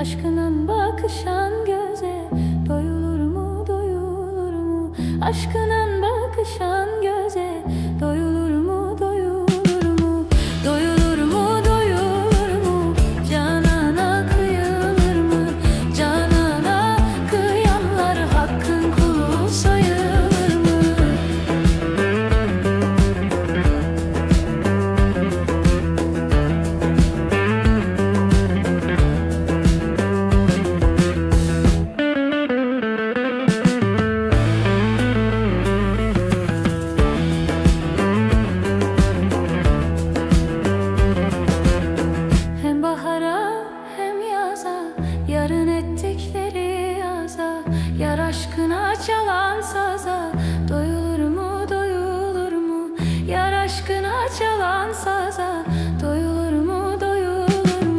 Aşkının bakışan göze doyulur mu doyulur mu? Aşkının bakışan göze Yarın ettikleri aza Yar aşkına çalan saza. Doyulur mu doyulur mu? Yar aşkına çalan saza.